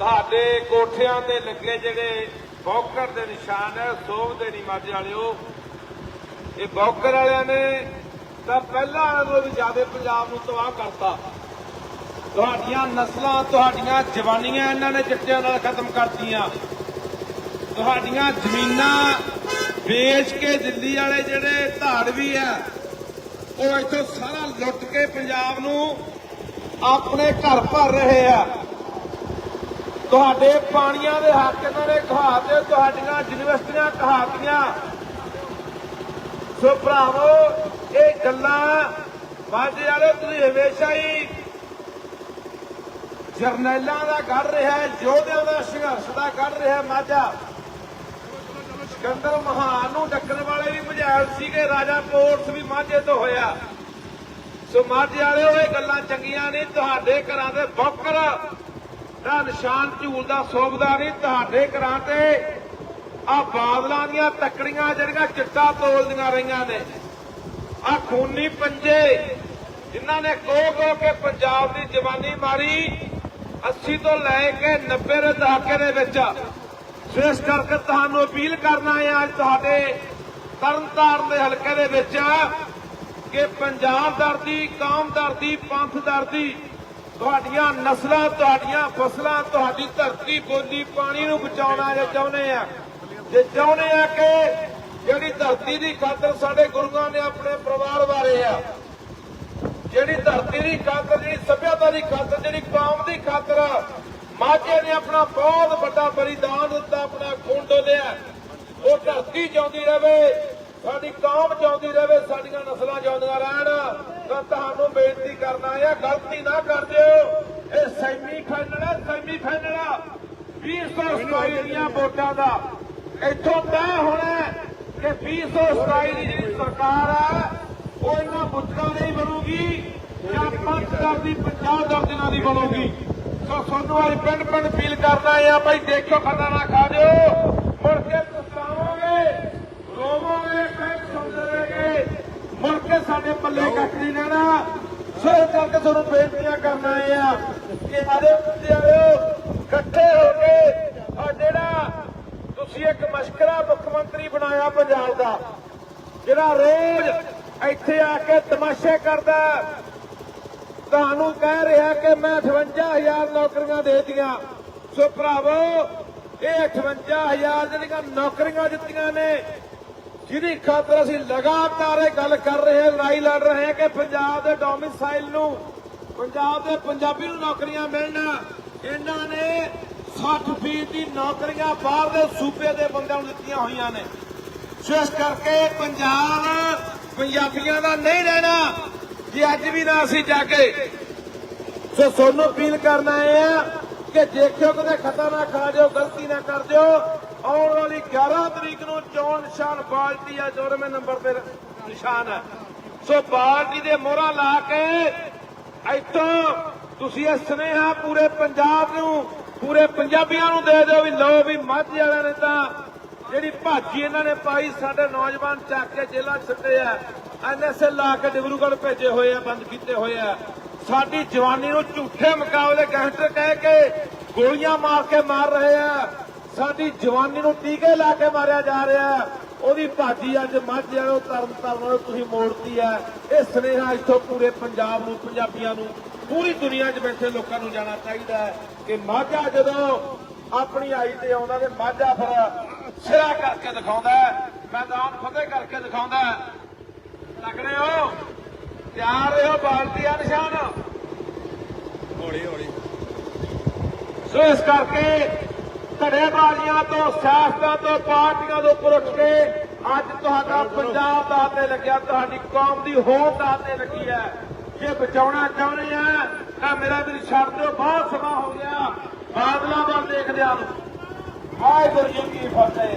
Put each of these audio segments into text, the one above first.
ਤੁਹਾਡੇ ਕੋਠਿਆਂ ਤੇ ਲੱਗੇ ਜਿਹੜੇ ਬੌਕਰ ਦੇ ਨਿਸ਼ਾਨ ਹੈ ਸੋਭ ਦੇ ਨਹੀਂ ਮਾਝੇ ਵਾਲਿਓ। ਇਹ ਬੌਕਰ ਵਾਲਿਆਂ ਨੇ ਤਾਂ ਪਹਿਲਾਂ ਨਾਲੋਂ ਵੀ ਜ਼ਿਆਦਾ ਪੰਜਾਬ ਨੂੰ ਤਬਾਹ ਕਰਤਾ। ਤੁਹਾਡੀਆਂ ਨਸਲਾਂ, ਤੁਹਾਡੀਆਂ ਜਵਾਨੀਆਂ ਇਹਨਾਂ ਨੇ ਚਿੱਟਿਆਂ ਨਾਲ ਖਤਮ ਕਰਤੀਆਂ। ਤੁਹਾਡੀਆਂ ਜ਼ਮੀਨਾਂ ਵੇਚ ਕੇ ਦਿੱਲੀ ਵਾਲੇ ਜਿਹੜੇ ਧਾੜਵੀ ਆ ਉਹ ਇੱਥੋਂ ਸਾਰਾ ਲੁੱਟ ਕੇ ਪੰਜਾਬ ਨੂੰ ਆਪਣੇ ਘਰ ਭਰ ਰਹੇ ਆ। ਤੁਹਾਡੇ ਪਾਣੀਆਂ ਦੇ ਹੱਕ ਇਹਨਾਂ ਨੇ ਕਹਾਤੇ ਤੁਹਾਡੀਆਂ ਯੂਨੀਵਰਸਿਟੀਆਂ ਕਹਾਤੀਆਂ ਸੋ ਭਰਾਵੋ, ਇਹ ਗੱਲਾਂ ਮਾਝੇ ਵਾਲੇ ਤੁਸੀਂ ਹਮੇਸ਼ਾ ਹੀ ਜਰਨੈਲਾਂ ਦਾ ਕੱਢ ਰਿਹਾ ਯੋਧਿਆਂ ਦਾ ਸੰਘਰਸ਼ ਦਾ ਕੱਢ ਰਿਹਾ ਮਾਝਾ। ਸਿਕੰਦਰ ਮਹਾਨ ਨੂੰ ਡੱਕਣ ਵਾਲੇ ਵੀ ਮਝੈਲ ਸੀਗੇ, ਰਾਜਾ ਪੋਰਸ ਵੀ ਮਾਝੇ ਤੋਂ ਹੋਇਆ। ਸੋ ਮਾਝੇ ਵਾਲਿਓ, ਇਹ ਗੱਲਾਂ ਚੰਗੀਆਂ ਨਹੀਂ, ਤੁਹਾਡੇ ਘਰਾਂ ਦੇ ਬੌਕਰ ਦਾ ਨਿਸ਼ਾਨ ਝੂਲਦਾ ਸੋਭਦਾ ਨਹੀਂ, ਤੁਹਾਡੇ ਘਰਾਂ ਤੇ ਆ ਬਾਦਲਾਂ ਦੀਆਂ ਤੱਕੜੀਆਂ ਜਿਹੜੀਆਂ ਚਿੱਟਾ ਤੋਲਦੀਆਂ ਰਹੀਆਂ ਨੇ ਆ ਖੂਨੀ ਪੰਜੇ ਜਿਨ੍ਹਾਂ ਨੇ ਕੋ ਕੋ ਕੇ ਪੰਜਾਬ ਦੀ ਜਵਾਨੀ ਮਾਰੀ 80 ਤੋਂ ਲੈ ਕੇ 90 ਦੇ ਦਹਾਕੇ ਦੇ ਵਿੱਚ। ਸੋ ਇਸ ਕਰਕੇ ਤੁਹਾਨੂੰ ਅਪੀਲ ਕਰਨਾ ਹੈ ਅੱਜ ਤੁਹਾਡੇ ਤਰਨਤਾਰਨ ਦੇ ਹਲਕੇ ਦੇ ਵਿੱਚ ਕਿ ਪੰਜਾਬ ਦਰਦੀ, ਕੌਮ ਦਰਦੀ, ਪੰਥ ਦਰਦੀ ਤੁਹਾਡੀਆਂ ਨਸਲਾਂ, ਤੁਹਾਡੀਆਂ ਫਸਲਾਂ, ਤੁਹਾਡੀ ਧਰਤੀ, ਬੋਲੀ, ਪਾਣੀ ਨੂੰ ਬਚਾਉਣਾ ਜੇ ਚਾਹੁੰਦੇ ਆ। ਜੇ ਚਾਹੁੰਦੇ ਆ ਕਿ ਜਿਹੜੀ ਧਰਤੀ ਦੀ ਖਾਤਰ ਸਾਡੇ ਗੁਰੂਆਂ ਨੇ ਆਪਣੇ ਪਰਿਵਾਰ ਵਾਰੇ ਆ, ਜਿਹੜੀ ਧਰਤੀ ਦੀ ਖਾਤਰ, ਜਿਹੜੀ ਸਭਿਅਤਾ ਦੀ ਖਾਤਰ, ਜਿਹੜੀ ਕੌਮ ਦੀ ਖਾਤਰ ਮਾਝੇ ਨੇ ਆਪਣਾ ਬਹੁਤ ਵੱਡਾ ਬਲੀਦਾਨ ਦਿੱਤਾ, ਆਪਣਾ ਖੂਨ ਡੋਲਿਆ। ਉਹ ਧਰਤੀ ਚਾਹੁੰਦੀ ਰਹੇ ਸਾਡੀ ਕੌਮ ਚਾਹੁੰਦੀ ਰਵੇ ਸਾਡੀਆਂ ਨਸਲਾਂ ਚਾਹੁੰਦੀਆਂ ਰਹਿਣ। ਤਾਂ ਤੁਹਾਨੂੰ ਬੇਨਤੀ ਕਰਨਾ ਹੈ, ਗਲਤੀ ਨਾ ਕਰ ਦਿਓ। ਇਹ ਸੈਮੀ ਫਾਈਨਲ ਹੈ, ਸੈਮੀ ਫਾਈਨਲ 2027 ਦੀਆਂ ਵੋਟਾਂ ਦਾ। ਇੱਥੋਂ ਤੈਅ ਹੋਣਾ ਕਿ 2027 ਦੀ ਜਿਹੜੀ ਸਰਕਾਰ ਹੈ ਉਹ ਇਹਨਾਂ ਬੁੱਤਾਂ ਦੀ ਬਣੂਗੀ ਜਾਂ ਪੰਜ ਦਰ ਦੀ 50 ਦਰ ਦਿਨਾਂ ਦੀ ਬਣੂਗੀ। ਸੋ ਤੁਹਾਨੂੰ ਅੱਜ ਪਿੰਡ ਪਿੰਡ ਅਪੀਲ ਕਰਨਾ ਹੈ ਭਾਈ ਦੇਖਿਓ ਖੱਟਾ ਨਾ ਖਾ ਦਿਓ। ਮੁੜ ਕੇ ਰੋਵੋਗੇ ਟੈਕਸ ਸਮਝੋਗੇ ਮੁੜ ਕੇ ਸਾਡੇ ਪੱਲੇ ਕੱਖ ਨਹੀਂ ਰਹਿਣਾ ਸੋ ਕਰਕੇ ਤੁਹਾਨੂੰ ਬੇਨਤੀਆਂ ਕਰਨਾ ਹੈ ਆ ਕਿ ਆਦੇ ਪਿਆਰਿਓ ਇਕੱਠੇ ਹੋ ਕੇ ਆ ਜਿਹੜਾ ਤੁਸੀਂ ਇੱਕ ਮਸ਼ਕਰਾ ਮੁੱਖ ਮੰਤਰੀ ਬਣਾਇਆ ਪੰਜਾਬ ਦਾ, ਜਿਹੜਾ ਰੋਜ਼ ਇੱਥੇ ਆ ਕੇ ਤਮਾਸ਼ੇ ਕਰਦਾ ਤੁਹਾਨੂੰ ਕਹਿ ਰਿਹਾ ਕਿ ਮੈਂ 58000 ਨੌਕਰੀਆਂ ਦੇ ਦਿੱਤੀਆਂ। ਸੋ ਭਰਾਵੋ, ਇਹ 58000 ਜਿਹੜੀਆਂ ਨੌਕਰੀਆਂ ਦਿੱਤੀਆਂ ਨੇ ਜਿਹਦੀ ਖਾਤਰ ਅਸੀਂ ਲਗਾਤਾਰ ਇਹ ਗੱਲ ਕਰ ਰਹੇ ਹਾਂ, ਲੜਾਈ ਲੜ ਰਹੇ ਹਾਂ ਕਿ ਪੰਜਾਬ ਦੇ ਡੋਮਿਸਾਈਲ ਨੂੰ, ਪੰਜਾਬ ਦੇ ਪੰਜਾਬੀ ਨੂੰ ਨੌਕਰੀਆਂ ਮਿਲਣ। ਇਹਨਾਂ ਨੇ 60% ਦੀ ਨੌਕਰੀਆਂ ਬਾਹਰ ਦੇ ਸੂਬੇ ਦੇ ਬੰਦਿਆਂ ਨੂੰ ਦਿੱਤੀਆਂ ਹੋਈਆਂ ਨੇ। ਸੋ ਇਸ ਕਰਕੇ ਪੰਜਾਬ ਪੰਜਾਬੀਆਂ ਦਾ ਨਹੀਂ ਰਹਿਣਾ, ਜੇ ਅੱਜ ਵੀ ਨਾ ਅਸੀਂ ਜਾ ਕੇ ਸੋ ਤੁਹਾਨੂੰ ਅਪੀਲ ਕਰਨਾ ਹੈ ਕਿ ਦੇਖਿਓ ਕਦੇ ਖਤਾ ਨਾ ਖਾ ਜਾਓ, ਗਲਤੀ ਨਾ ਕਰ ਦਿਓ। ਆਉਣ ਵਾਲੀ 11 ਤਰੀਕ ਨੂੰ ਚੋਣ ਨਿਸ਼ਾਨ, ਬਾਲਟੀ ਆ 14ਵੇਂ ਨੰਬਰ ਤੇ ਨਿਸ਼ਾਨ ਹੈ ਸੋ ਬਾਲਟੀ ਦੇ ਮੋਹਰਾਂ ਲਾ ਕੇ ਇੱਥੋਂ ਤੁਸੀਂ ਇਹ ਸੁਨੇਹਾ ਪੂਰੇ ਪੰਜਾਬ ਨੂੰ, ਪੂਰੇ ਪੰਜਾਬੀਆਂ ਨੂੰ ਦੇ ਦਿਓ ਵੀ ਲਓ ਵੀ ਮਾਝੇ ਵਾਲਿਆਂ ਨੇ ਤਾਂ ਜਿਹੜੀ ਭਾਜੀ ਇਹਨਾਂ ਨੇ ਪਾਈ, ਸਾਡੇ ਨੌਜਵਾਨ ਚੱਕ ਕੇ ਜੇਲ੍ਹਾਂ 'ਚ ਸਿੱਟੇ ਆ। ਐਨਐਸਏ ਲਾ ਕੇ ਡਿਬਰੂਗੜ੍ਹ ਭੇਜੇ ਹੋਏ ਆ, ਬੰਦ ਕੀਤੇ ਹੋਏ ਆ। ਸਾਡੀ ਜਵਾਨੀ ਨੂੰ ਝੂਠੇ ਮੁਕਾਬਲੇ ਗੈਂਗਸਟਰ ਕਹਿ ਕੇ ਗੋਲੀਆਂ ਮਾਰ ਕੇ ਮਾਰ ਰਹੇ ਆ। ਸਾਡੀ ਜਵਾਨੀ ਨੂੰ ਟੀਕੇ ਲਾ ਕੇ ਮਾਰਿਆ ਜਾ ਰਿਹਾ ਹੈ। ਉਹਦੀ ਭਾਜੀ ਅੱਜ ਮਾਝੇ ਵਾਲੋ ਤਰਨ ਤਾਰਨ ਵਾਲੋ ਤੁਸੀਂ ਮੋੜਤੀ ਹੈ। ਇਹ ਸੁਨੇਹਾ ਇੱਥੋਂ ਪੂਰੇ ਪੰਜਾਬ ਨੂੰ ਪੰਜਾਬੀਆਂ ਨੂੰ ਪੂਰੀ ਦੁਨੀਆ 'ਚ ਬੈਠੇ ਲੋਕਾਂ ਨੂੰ ਜਾਣਾ ਚਾਹੀਦਾ ਹੈ ਕਿ ਮਾਝਾ ਜਦੋਂ ਆਪਣੀ ਆਈ ਤੇ ਆਉਂਦਾ ਤੇ ਮਾਝਾ ਫਿਰ ਸਿਰਾ ਕਰਕੇ ਦਿਖਾਉਂਦਾ ਮੈਦਾਨ ਫਤਿਹ ਕਰਕੇ ਦਿਖਾਉਂਦਾ। ਤਕੜੇ ਹੋ? ਤਿਆਰ ਰਹੋ ਬਾਲਟੀ ਆ ਨਿਸ਼ਾਨ। ਹੌਲੀ ਹੌਲੀ। ਸੋ ਇਸ ਕਰਕੇ ਧੜੇਬਾਜ਼ੀਆਂ ਤੋਂ, ਸਿਆਸਤਾਂ ਤੋਂ, ਪਾਰਟੀਆਂ ਦੇ ਉੱਪਰ ਉੱਠ ਕੇ ਅੱਜ ਤੁਹਾਡਾ ਪੰਜਾਬ ਦਾ ਤੇ ਲੱਗਿਆ, ਤੁਹਾਡੀ ਕੌਮ ਦੀ ਹੋਂਦ ਦਾ ਤੇ ਲੱਗੀ ਹੈ। ਜੇ ਬਚਾਉਣਾ ਚਾਹੁੰਦੇ ਆ, ਤਾਂ ਮੇਰਾ ਵੀ ਛੱਡ ਦਿਓ, ਬਹੁਤ ਸਮਾਂ ਹੋ ਗਿਆ। ਬਾਦਲਾਂ ਵੱਲ ਦੇਖਦਿਆਂ ਨੂੰ ਵਾਹਿਗੁਰੂ ਜੀ ਕੀ ਫਤਿਹ।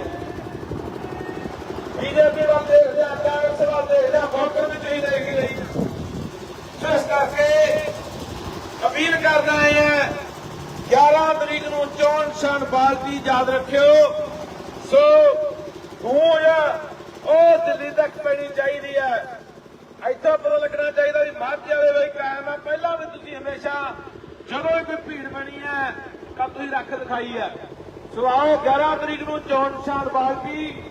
ਬੀਜੇਪੀ ਵੱਲ ਦੇਖਦੇ ਕਾਂਗਰਸ ਵੱਲ ਦੇਖਦਿਆਂ ਵੋਟਰ ਵੀ ਤੁਸੀਂ ਦੇਖ ਹੀ ਰਹੀ ਸੋ ਇਸ ਕਰਕੇ ਅਪੀਲ ਕਰਦਾ ਹੈ 11 ਤਰੀਕ ਨੂੰ ਚੋਣ ਨਿਸ਼ਾਨ ਯਾਦ ਰੱਖਿਓ। ਸੋ, ਗੂੰਜ, ਉਹ ਦਿੱਲੀ ਤੱਕ ਪੈਣੀ ਚਾਹੀਦੀ ਹੈ। ਇੱਥੋਂ ਪਤਾ ਲੱਗਣਾ ਚਾਹੀਦਾ ਵੀ ਮਾਝੇ ਵਾਲੇ ਵੀ ਕਾਇਮ ਆ। ਪਹਿਲਾਂ ਵੀ ਤੁਸੀਂ ਹਮੇਸ਼ਾ ਜਦੋਂ ਕੋਈ ਭੀੜ ਬਣੀ ਹੈ, ਤਾਂ ਤੁਸੀਂ ਰੱਖ ਦਿਖਾਈ ਹੈ। ਸੋ ਆਓ 11 ਤਰੀਕ ਨੂੰ ਚੋਣ ਨਿਸ਼ਾਨ ਬਾਲਟੀ।